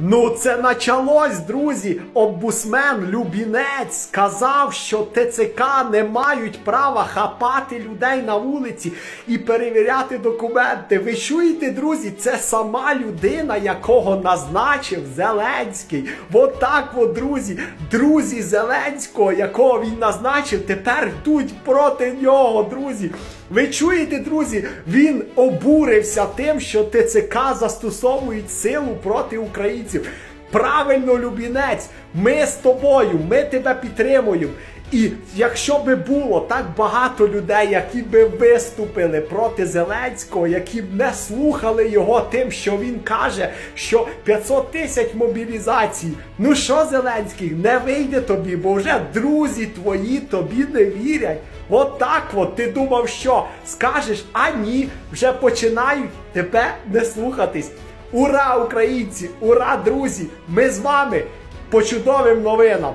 Ну, це началось, друзі. Обусмен Любінець сказав, що ТЦК не мають права хапати людей на вулиці і перевіряти документи. Ви чуєте, друзі? Це сама людина, якого назначив Зеленський. От так, от, друзі, друзі Зеленського, якого він назначив, тепер йдуть проти нього, друзі. Ви чуєте, друзі? Він обурився тим, що ТЦК застосовують силу проти українців. Правильно, Любінець, ми з тобою, ми тебе підтримуємо. І якщо би було так багато людей, які би виступили проти Зеленського, які б не слухали його тим, що він каже, що 500 тисяч мобілізацій. Ну що, Зеленський, не вийде тобі, бо вже друзі твої тобі не вірять. От так от ти думав, що скажеш, а ні, вже починають тебе не слухатись. Ура, українці! Ура, друзі! Ми з вами по чудовим новинам!